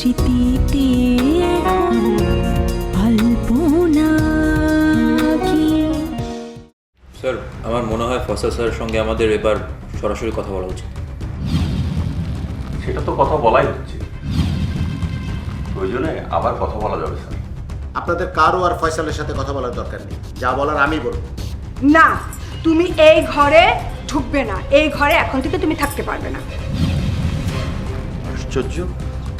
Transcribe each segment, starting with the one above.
স্মৃতিতে এখন আলপনা কি? স্যার আমার মনে হয় ফসল স্যারের সঙ্গে আমাদের এবার সরাসরি কথা বলা উচিত। সেটা তো কথা বলাই হচ্ছে প্রয়োজনে আবার কথা বলা যাবে স্যার। আপনাদের কারও আর ফয়সালের সাথে কথা বলার দরকার নেই। যা বলার আমি বলব। না তুমি এই ঘরে ঢুকবে না। এই ঘরে এখন থেকে তুমি থাকতে পারবে না। আশ্চর্য।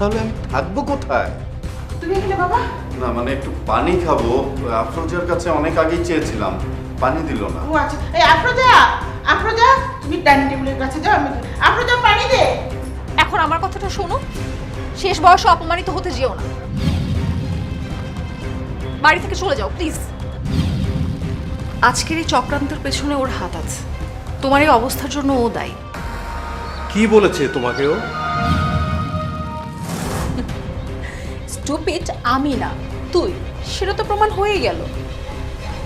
তাহলে আমি থাকব কোথায়? তুমি এখানে বাবা? না মানে একটু পানি খাব। আফরোজার কাছে অনেক আগেই চেয়েছিলাম। পানি দিল না। ও আচ্ছা এই আফরোজা! আফরোজা! তুমি ডাইনিং টেবিলের কাছে যাও আমি আফরোজা পানি দে! এখন আমার কথাটা শোনো। শেষ বয়সে অপমানিত হতে যেও না। বাড়ি থেকে চলে যাও প্লিজ। আজকের এই চক্রান্তের পেছনে ওর হাত আছে। তোমার এই অবস্থার জন্য ও দায়ী। কি বলেছে তোমাকেও স্টুপিড আমি না তুই, সেটা তো প্রমাণ হয়ে গেল।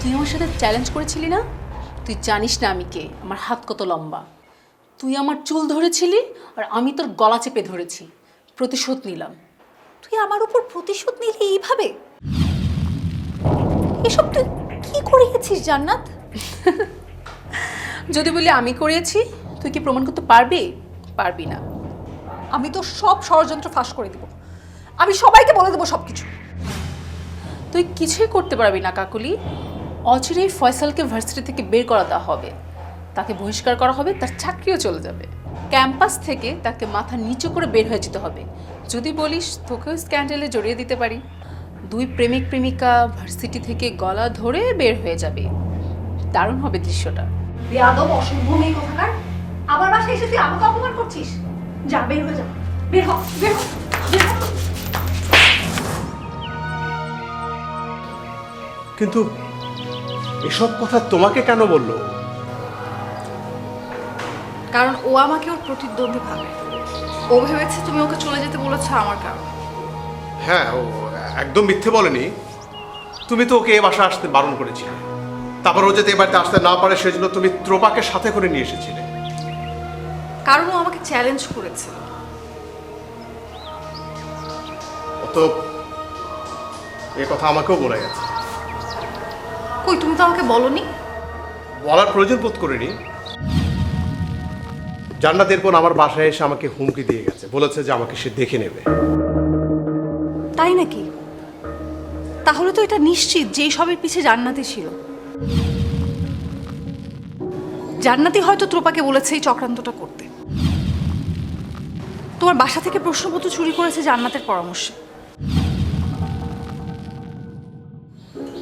তুই আমার সাথে চ্যালেঞ্জ করেছিলি না? তুই জানিস না আমি কে, আমার হাত কত লম্বা। তুই আমার চুল ধরেছিলি আর আমি তোর গলা চেপে ধরেছি। প্রতিশোধ নিলাম। তুই আমার উপর প্রতিশোধ নিলি এইভাবে? এসব তুই কি করিয়েছিস, জান্নাত? যদি বলি আমি করিয়েছি, তুই কি প্রমাণ করতে পারবি? পারবি না। আমি তো সব ষড়যন্ত্র ফাঁস করে দিব। আমি সবাইকে বলে দেবো সব কিছু তুই কিছুই করতে পারবি না কাকুলি। অচিরেই ফয়সালকে ভার্সিটি থেকে বের করা দেওয়া হবে। তাকে বহিষ্কার করা হবে তার চাকরিও চলে যাবে। ক্যাম্পাস থেকে তাকে মাথা নিচু করে বের হয়ে যেতে হবে। যদি বলিস তোকেও স্ক্যান্ডেলে জড়িয়ে দিতে পারি। দুই প্রেমিক প্রেমিকা ভার্সিটি থেকে গলা ধরে বের হয়ে যাবে। দারুণ হবে দৃশ্যটা। বেয়াদব অসভ্য মেয়ে কোথাকার? আবার বাসায় এসে তুই আমাকে অপমান করছিস? যা বের হয়ে যা। বের হ বের হ বের হ। কিন্তু এসব কথা তোমাকে কেন বলল? কারণ ও আমাকে ওর প্রতিদ্বন্দ্বী ভাবে। ও ভেবেছে তুমি ওকে চলে যেতে বলেছ আমার কারণ। হ্যাঁ ও একদম মিথ্যে বলেনি। তুমি তো ওকে এ বাসা আসতে বারণ করেছিলে। তারপর ও যাতে এ বাড়িতে আসতে না পারে সেজন্য তুমি ত্রোপাকে সাথে করে নিয়ে এসেছিলে। কারণ ও আমাকে চ্যালেঞ্জ করেছিল ও তো এ কথা আমাকেও বলে গেছে। কই তুমি তো আমাকে বলনি? বলার প্রয়োজন বোধ করিনি। জান্নাত এরপর আমার বাসায় এসে আমাকে হুমকি দিয়ে গেছে। বলেছে যে আমাকে সে দেখে নেবে। তাই নাকি? তাহলে তো এটা নিশ্চিত যে সবের পিছে জান্নাতি ছিল। জান্নাতি হয়তো ত্রোপাকে বলেছে এই চক্রান্তটা করতে। তোমার বাসা থেকে প্রশ্নপত্র চুরি করেছে জান্নাতের পরামর্শে।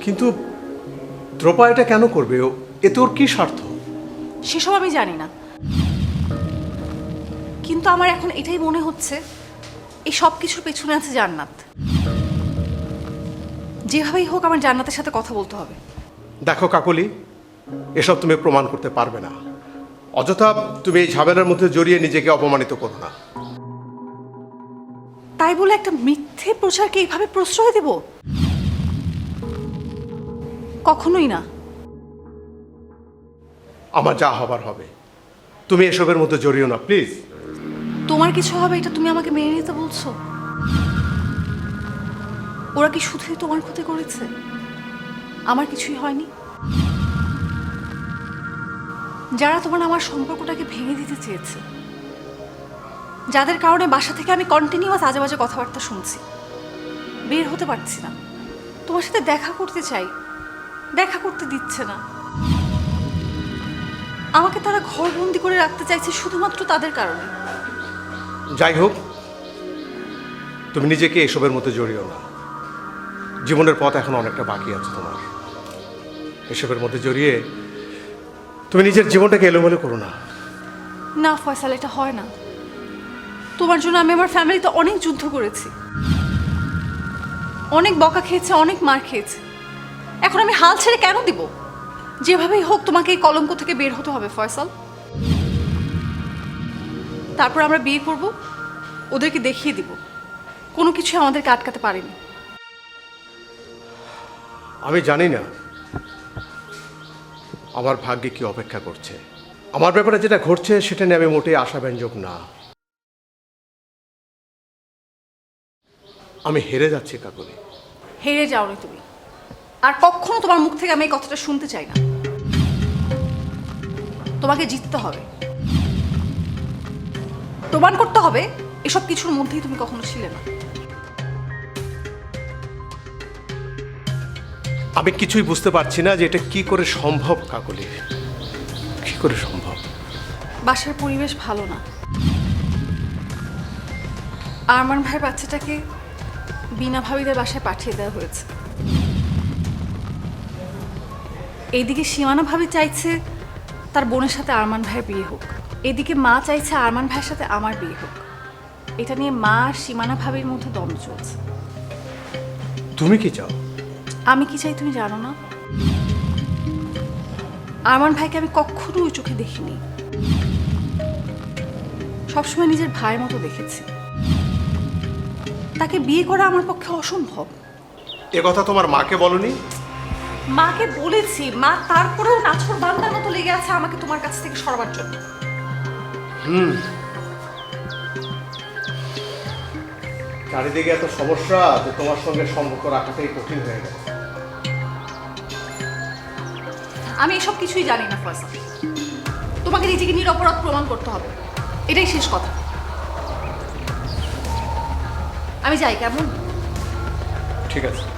কিন্তু দ্রোপা এটা কেন করবে? ও এতে ওর কি স্বার্থ? সেসব আমি জানি না। কিন্তু আমার এখন এটাই মনে হচ্ছে এই সব কিছুর পেছনে আছে জান্নাত। যেভাবেই হোক আমার জান্নাতের সাথে কথা বলতে হবে। দেখো কাকলি এসব তুমি প্রমাণ করতে পারবে না। অযথা তুমি এই ঝামেলার মধ্যে জড়িয়ে নিজেকে অপমানিত করো না। তাই বলে একটা মিথ্যে প্রচারকে এইভাবে প্রশ্রয় দেব? কখনোই না। আমার যা হবার হবে। তুমি এসবের মধ্যে জড়িও না প্লিজ। তোমার কিছু হবে এটা তুমি আমাকে মেনে নিতে বলছো? ওরা কি শুধুই তোমার ক্ষতি করেছে? আমার কিছুই হয়নি। যারা তোমার আমার সম্পর্কটাকে ভেঙে দিতে চেয়েছে যাদের কারণে বাসা থেকে আমি কন্টিনিউয়াস আজে বাজে কথাবার্তা শুনছি বের হতে পারছি না। তোমার সাথে দেখা করতে চাই দেখা করতে দিচ্ছে না। আমাকে তারা ঘরবন্দি করে রাখতে চাইছে শুধুমাত্র তাদের কারণে। যাই হোক তুমি নিজেকে এসবের মধ্যে জড়িও না। জীবনের পথ এখন অনেকটা বাকি আছে তোমার। এসবের মধ্যে জড়িয়ে তুমি নিজের জীবনটাকে এলোমেলো করো না। না ফয়সাল এটা হয় না। তোমার জন্য আমি আমার ফ্যামিলিতে অনেক যুদ্ধ করেছি। অনেক বকা খেয়েছে অনেক মার খেয়েছে। এখন আমি হাল ছেড়ে কেন দিব? যেভাবেই হোক তোমাকে এই কলঙ্ক থেকে বের হতে হবে ফয়সাল। তারপর আমরা বিয়ে করব ওদেরকে দেখিয়ে দিব। কোনো কিছু আমাদেরকে আটকাতে পারেনি। আমি জানি না আমার ভাগ্যে কি অপেক্ষা করছে। আমার ব্যাপারে যেটা ঘটছে সেটা নিয়ে আমি মোটেই আশাব্যঞ্জক না। আমি হেরে যাচ্ছি কাকুলি। হেরে যাওনি তুমি। আর কখনো তোমার মুখ থেকে আমি এই কথাটা শুনতে চাই না। তোমাকে জিততে হবে। প্রমাণ করতে হবে এসব কিছুর মধ্যেই তুমি কখনো ছিলে না। আমি কিছুই বুঝতে পারছি না যে এটা কি করে সম্ভব কাকলি। কি করে সম্ভব? বাসার পরিবেশ ভালো না। আরমান ভাইয়ের বাচ্চাটাকে বিনা ভাবিদের বাসায় পাঠিয়ে দেওয়া হয়েছে। এইদিকে সীমানা ভাবি চাইছে তার বোনের সাথে আরমান ভাইয়ের বিয়ে হোক। এদিকে মা চাইছে আরমান ভাইয়ের সাথে আমার বিয়ে হোক। এটা নিয়ে মা আর সীমানা ভাবির মধ্যে দ্বন্দ্ব চলছে। তুমি কি চাও? আমি কি চাই তুমি জানো না? আরমান ভাইকে আমি কখনো ওই চোখে দেখিনি। সবসময় নিজের ভাইয়ের মতো দেখেছি। তাকে বিয়ে করা আমার পক্ষে অসম্ভব। এ কথা তোমার মাকে বলনি? মাকে বলেছি মা তারপরেও নাছর বান্দার মতো লেগে আছে আমাকে তোমার কাছ থেকে সরবার জন্য। হুম। চারিদিকে এত সমস্যা যে তোমার সঙ্গে সম্পর্ক রাখাটাই কঠিন হয়ে গেছে। আমি এসব কিছুই জানি না ফয়সাল। তোমাকে নিজেকে নিরপরাধ প্রমাণ করতে হবে। এটাই শেষ কথা। আমি যাই কেমন? ঠিক আছে।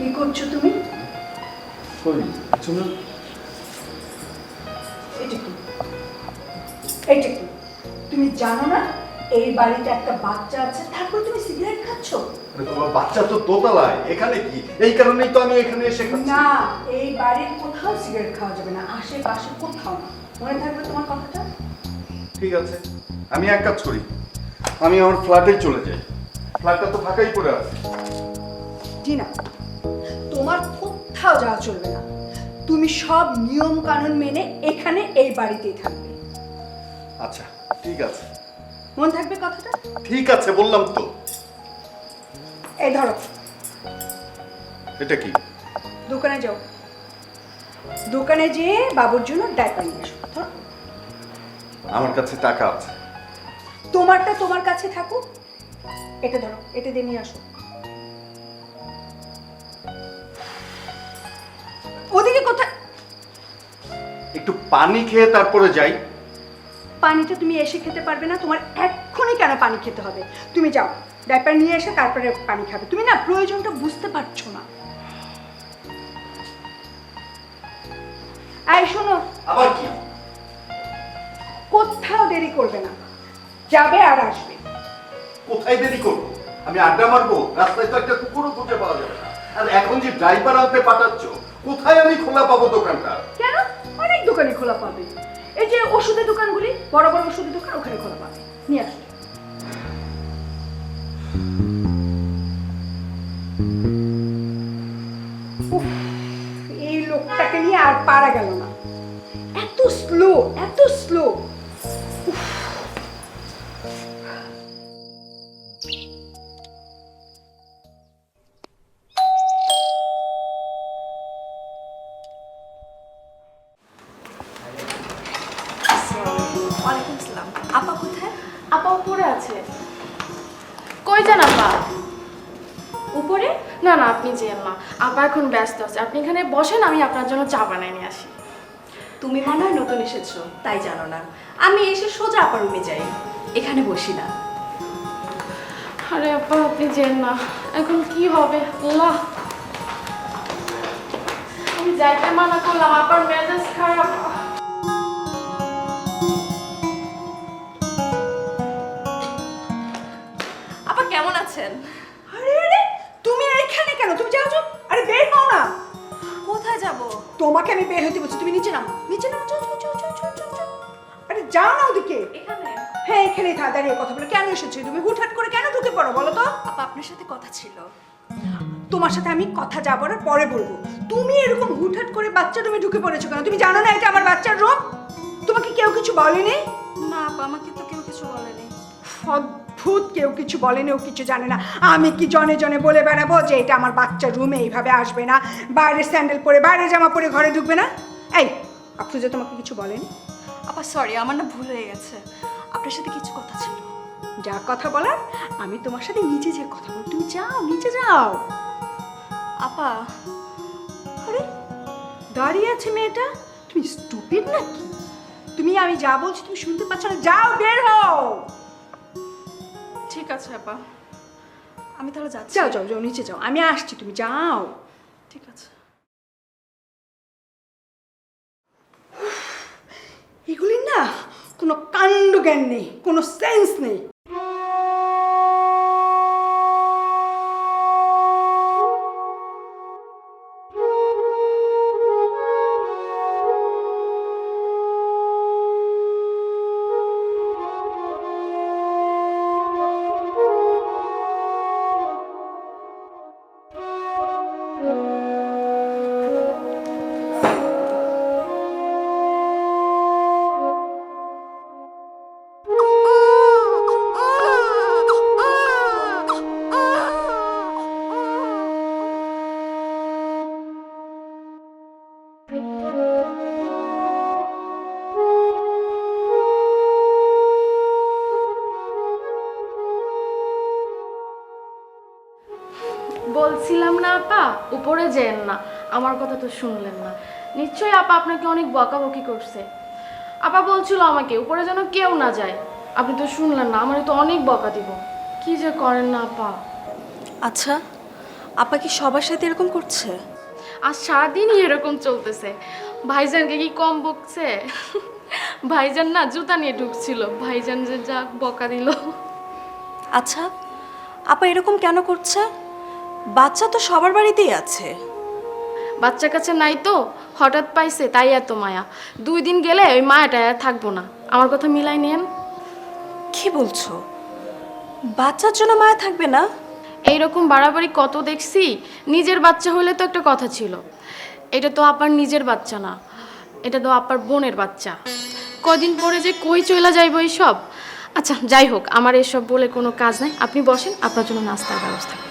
কি করছ তুমি? এটা কি এটা কি তুমি জানো না এই বাড়িতে একটা বাচ্চা আছে তারপর তুমি সিগারেট খাচ্ছো? তোমার বাচ্চা তো দোতলায় এখানে কি? এই কারণেই তো আমি এখানে এসে খাচ্ছি। না এই বাড়ির কোথাও সিগারেট খাওয়া যাবে না আশেপাশে কোথাও না। মনে থাকবে তোমার কথাটা? ঠিক আছে আমি এক কাজ করি। আমি আমার ফ্ল্যাটে চলে যাই। ফ্ল্যাটটা তো ফাঁকাই পড়ে আছে। টিনা তোমার কোথাও যাওয়া চলবে না। তুমি সব নিয়ম কানুন মেনে এখানে এই বাড়িতেই থাকবে। আচ্ছা ঠিক আছে। মন থাকবে কথাটা? ঠিক আছে বললাম তো। এই ধরো। এটা কি? দোকানে যাও। দোকানে যেয়ে বাবুর জন্য ডাইপার নিয়ে এসো। ধরো। আমার কাছে টাকা আছে। তোমারটা তোমার কাছে থাকুক। এটা ধরো এটা দিয়ে নিয়ে আসো। ওদিকে কোথায়? একটু পানি খেয়ে তারপরে যাই। পানিটা তুমি এসে খেতে পারবে না তোমার এক্ষুনি কেন পানি খেতে হবে? তুমি যাও ডাইপার নিয়ে এসে তারপরে পানি খাবে। তুমি না প্রয়োজনটা বুঝতে পারছ না। এই শোনো আবার কি? কোথাও দেরি করবে না। যাবে আর আসবে। কোথায় দেরি করব? আমি আড্ডা মারবো? রাস্তায় তো একটা কুকুরও খুঁজে পাওয়া যাবে আর এখন যে ড্রাইভার আনতে পাঠাচ্ছ কোথায় আমি খোলা পাবো দোকানটা? কেন? অনেক দোকানে খোলা পাবে। এই যে ওষুধের দোকানগুলি, বড় বড় ওষুধের দোকান ওখানে খোলা পাবে। নিয়ে আসো। আপা কোথায়? আপা উপরে আছে। কই যান আপা? উপরে? না না আপনি যেন না। আপা এখন ব্যস্ত আছে। আপনি এখানে বসেন আমি আপনার জন্য চা বানাই নিয়ে আসি। তুমি মনে হয় নতুন এসেছ তাই জানো না। আমি এসে সোজা আপা রুমে যাই। এখানে বসি না। আরে আপা আপনি যেন না। এখন কি হবে? আল্লাহ। আমি যাইতে মানা করলাম আপার মেজাজ খারাপ। তোমাকে আমি বের হতে বলছি তুমি নিচে নামো। নিচে নামো যাও যাও যাও যাও, যাও, যাও। আরে যাও না ওদিকে। এখানে? হ্যাঁ এখানেই থা দাঁড়িয়ে কথা বলে। কেন এসেছ? তুমি হুটহাট করে কেন ঢুকে পড়ো বলো তো? আপা আপনার সাথে কথা ছিল। তোমার সাথে আমি কথা যা বলার পরে বলব। তুমি এরকম হুটহাট করে বাচ্চা রুমে ঢুকে পড়েছো কেন? তুমি জানো না এটা আমার বাচ্চার রুম? তোমাকে কেউ কিছু বলেনি? না আপা আমাকে তো কেউ কিছু বলেনি। অদ্ভুত কেউ কিছু বলেনি ও কিছু জানে না। আমি কি জনে জনে বলে বেড়াবো যে এটা আমার বাচ্চার রুমে এইভাবে আসবে না? বাইরে স্যান্ডেল পরে বাইরে জামা পরে ঘরে ঢুকবে না? এই আফরোজা তোমাকে কিছু বলেনি। আপা সরি আমার না ভুল হয়ে গেছে। আপনার সাথে কিছু কথা ছিল। যা কথা বলার আমি তোমার সাথে নিচে যে কথা বল তুমি যাও নিচে যাও। আপা। আরে দাঁড়িয়ে আছে মেয়েটা? তুমি স্টুপিড নাকি? তুমি আমি যা বলছি তুমি শুনতে পাচ্ছ না? যাও বের হও! আছে আপা। আমি তাহলে যাচ্ছি। যাও যাও যাও নিচে যাও। আমি আসছি তুমি যাও। ঠিক আছে। এগুলির না কোনো কাণ্ড জ্ঞান নেই কোনো সেন্স নেই। যেন না আমার কথা তো শুনলেন না। নিশ্চয়ই আপা আপনাকে অনেক বকাবকি করছে। আপা বলছিল আমাকে উপরে যেন কেউ না যায়। আপনি তো শুনলেন না আমার তো অনেক বকা দিব। কি যে করেন না আপা? আচ্ছা আপা কি সবার সাথে এরকম করছে? আর সারাদিনই এরকম চলতেছে। ভাইজানকে কি কম বকছে? ভাইজান না জুতা নিয়ে ঢুকছিল। ভাইজান যে যা বকা দিল। আচ্ছা আপা এরকম কেন করছে? বাচ্চা তো সবার বাড়িতেই আছে। বাচ্চা কাছে নাই তো হঠাৎ পাইছে তাই এত মায়া। দুই দিন গেলে ওই মায়াটা আর থাকব না। আমার কথা মিলাই নেন। কি বলছো? বাচ্চার জন্য মায়া থাকবে না? এইরকম বাড়াবাড়ি কত দেখছি নিজের বাচ্চা হলে তো একটা কথা ছিল। এটা তো আপার নিজের বাচ্চা না এটা তো আপার বোনের বাচ্চা। কদিন পরে যে কই চলে যাইব সব আচ্ছা যাই হোক আমার এসব বলে কোনো কাজ নাই। আপনি বসেন আপনার জন্য নাস্তার ব্যবস্থা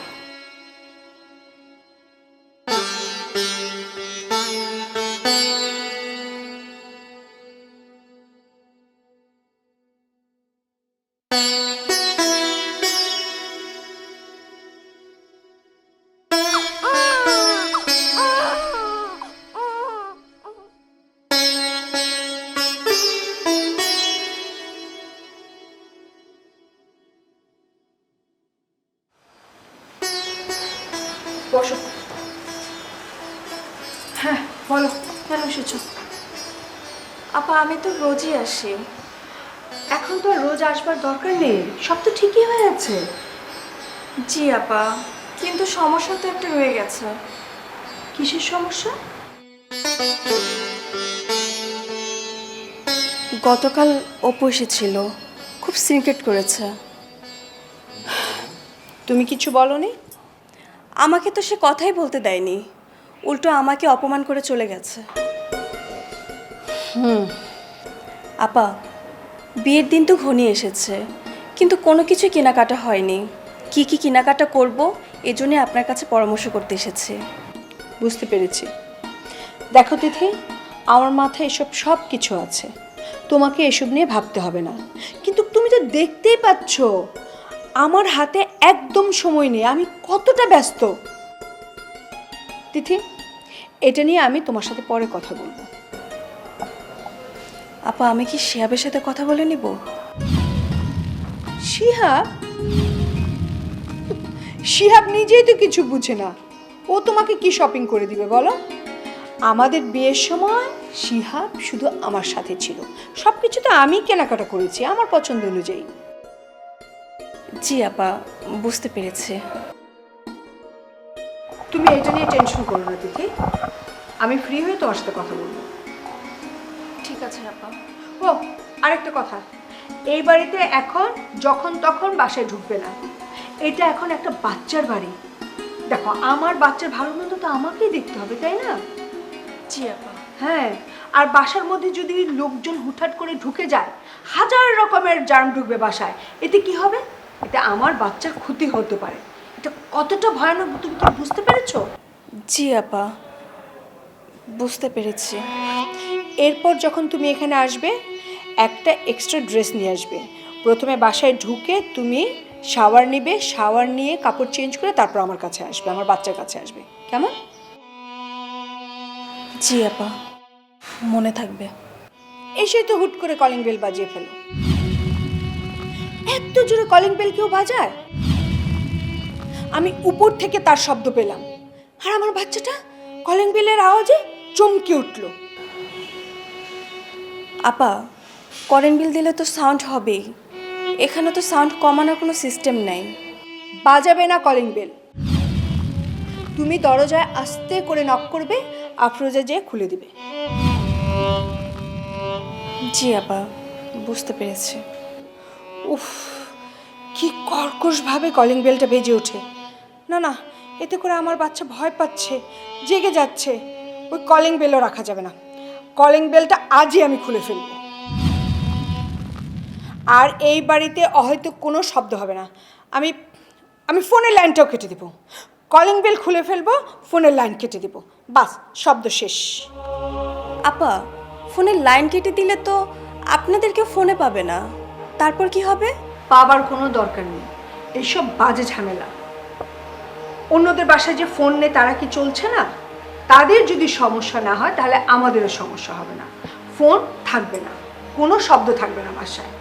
বসো। হ্যাঁ বলো। কেন আপা, আমি তো রোজই আসি। এখন তো রোজ আসবার দরকার নেই। সব তো ঠিকই হয়ে আছে জি, আপা। কিন্তু সমস্যা তো একটা রয়ে গেছে। কিসের সমস্যা? গতকাল অপু এসেছিল। খুব সিনক্রেট করেছে। তুমি কিছু বলনি? আমাকে তো সে কথাই বলতে দেয়নি। উল্টো আমাকে অপমান করে চলে গেছে। হুম। আপা বিয়ের দিন তো ঘনিয়ে এসেছে কিন্তু কোনো কিছু কেনাকাটা হয়নি। কি কি কেনাকাটা করব এজন্য আপনার কাছে পরামর্শ করতে এসেছি। বুঝতে পেরেছি। দেখো তিথি আমার মাথায় এসব সব কিছু আছে। তোমাকে এসব নিয়ে ভাবতে হবে না। কিন্তু তুমি তো দেখতেই পাচ্ছ। আমার হাতে একদম সময় নেই, আমি কতটা ব্যস্ত? তিথি, এটা নিয়ে আমি তোমার সাথে পরে কথা বলব। আপা, আমি কি শিয়াবের সাথে কথা বলে নিব? শিহাব? শিহাব নিজেই তো কিছু বুঝে না। ও তোমাকে কি শপিং করে দিবে বলো? আমাদের বিয়ের সময় শিহাব শুধু আমার সাথে ছিল। সব কিছু তো আমি কেনাকাটা করেছি, আমার পছন্দ অনুযায়ী। জি আপা বুঝতে পেরেছি। তুমি এটা নিয়ে টেনশন করো না দিদি। আমি ফ্রি হয়ে তোমার সাথে কথা বলব। ঠিক আছে আপা। ও আরেকটা কথা। এই বাড়িতে এখন যখন তখন বাসায় ঢুকবে না। এটা এখন একটা বাচ্চার বাড়ি। দেখো আমার বাচ্চার ভালো মন্দ তো আমাকেই দেখতে হবে তাই না? জি আপা। হ্যাঁ আর বাসার মধ্যে যদি লোকজন হুটহাট করে ঢুকে যায় হাজার রকমের জার্ম ঢুকবে বাসায়। এতে কি হবে? এতে আমার বাচ্চার ক্ষতি হতে পারে। এটা কতটা ভয়ানক তুমি কি বুঝতে পেরেছ? জি আপা। বুঝতে পেরেছি। এরপর যখন তুমি এখানে আসবে একটা এক্সট্রা ড্রেস নিয়ে আসবে। প্রথমে বাসায় ঢুকে তুমি শাওয়ার নিবে শাওয়ার নিয়ে কাপড় চেঞ্জ করে তারপর আমার কাছে আসবে আমার বাচ্চার কাছে আসবে। কেমন? জি আপা। মনে থাকবে। এসে তো হুট করে কলিং বেল বাজিয়ে ফেলো। এত জোরে কলিং বেল কেউ বাজায়? আমি উপর থেকে তার শব্দ পেলাম। আর আমার বাচ্চাটা কলিং বেলের আওয়াজে চমকে উঠল। আপা কারেন্ট বিল দিলে তো সাউন্ড হবেই। এখানে তো সাউন্ড কমানোর কোনো সিস্টেম নাই। বাজাবে না কলিং বেল তুমি দরজায় আস্তে করে নক করবে, আফরোজা যেয়ে খুলে দিবে। জি আপা, বুঝতে পেরেছি। উফ, কি কর্কশভাবে কলিং বেলটা বেজে ওঠে। না না, এতে করে আমার বাচ্চা ভয় পাচ্ছে, জেগে যাচ্ছে। ওই কলিং বেলও রাখা যাবে না। কলিং বেলটা আজই আমি খুলে ফেলব। আর এই বাড়িতে হয়তো কোনো শব্দ হবে না। আমি আমি ফোনের লাইনটাও কেটে দেবো। কলিং বেল খুলে ফেলব, ফোনের লাইন কেটে দেবো। বাস, শব্দ শেষ। আপা, ফোনের লাইন কেটে দিলে তো আপনাদেরকে ফোনে পাবে না। তারপর কি হবে? পাবার কোনো দরকার নেই। এইসব বাজে ঝামেলা। অন্যদের বাসায় যে ফোন নেই তারা কি চলছে না? তাদের যদি সমস্যা না হয় তাহলে আমাদেরও সমস্যা হবে না। ফোন থাকবে না। কোনো শব্দ থাকবে না বাসায়।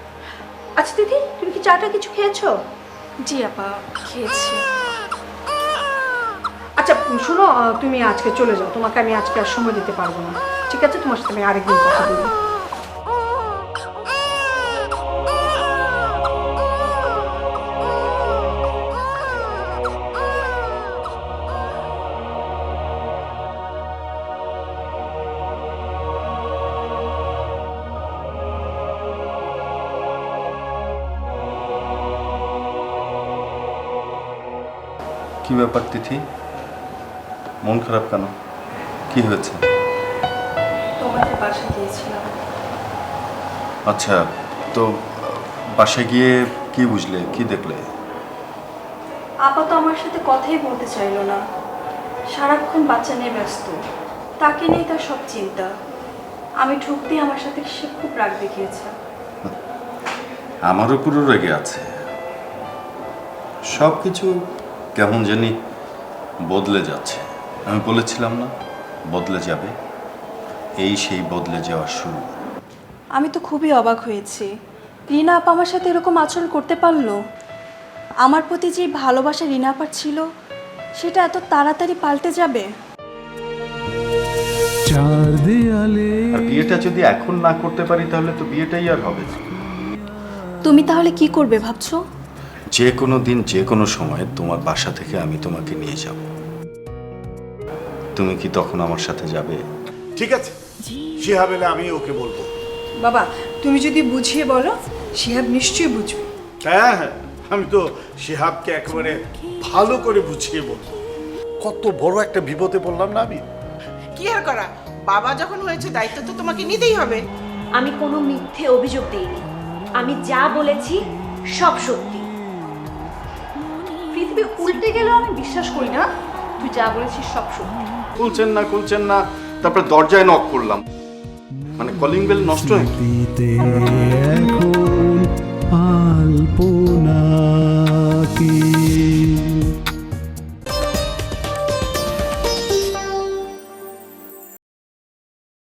আচ্ছা দিদি তুমি কি চাটা কিছু খেয়েছো? জি আপা খেয়েছি। আচ্ছা শোনো তুমি আজকে চলে যাও। তোমাকে আমি আজকে আর সময় দিতে পারব না। ঠিক আছে? তোমার সাথে আমি আরেকদিন কথা বলব কি ব্যাপার তিথি? মন খারাপ কেন? কি হয়েছে? তোমাদের বাসা গিয়েছিলাম। আচ্ছা তো বাসায় গিয়ে কি বুঝলে? কি দেখলে? আপা তো আমার সাথে কথাই বলতে চাইলো না। সারাক্ষণ বাচ্চা নিয়ে ব্যস্ত। তাকে নিয়ে তার সব চিন্তা। আমি ঠুকতেই আমার সাথে সে খুব রাগ দেখিয়েছে। আমার উপরও রেগে আছে। সব কিছু কেমন জানি বদলে যাচ্ছে। আমি বলেছিলাম না বদলে যাবে। এই সেই বদলে যাওয়া শুরু। আমি তো খুবই অবাক হয়েছি। রিনা আপা আমার সাথে এরকম আচরণ করতে পারল? আমার প্রতি যে ভালোবাসা রিনা আপার ছিল সেটা এত তাড়াতাড়ি পাল্টে যাবে? চার দেয়ালে আর বিয়েটা যদি এখন না করতে পারি তাহলে তো বিয়েটাই আর হবে তুমি তাহলে কি করবে ভাবছ? যে কোনো দিন যে কোনো সময় তোমার বাসা থেকে আমি তোমাকে নিয়ে যাব। তুমি কি তখন আমার সাথে যাবে? ঠিক আছে। শিহাব এলে আমি ওকে বলব। বাবা তুমি যদি বুঝিয়ে বলো শিহাব নিশ্চয়ই বুঝবে। হ্যাঁ হ্যাঁ আমি তো শিহাবকে একেবারে ভালো করে বুঝিয়ে বলব। কত বড় একটা বিপদে পড়লাম না আমি? কি আর করা? বাবা যখন হয়েছে দায়িত্ব তো তোমাকে নিতেই হবে। আমি কোনো মিথ্যে অভিযোগ দিইনি। আমি যা বলেছি সব সত্যি। পৃথিবী উল্টে গেলেও আমি বিশ্বাস করি না। তুই যা বলেছিস সব সত্যি খুলছেন না খুলছেন না। তারপরে দরজায় নক করলাম। মানে কলিং বেল নষ্ট হয়ে এখন আলপনা কি?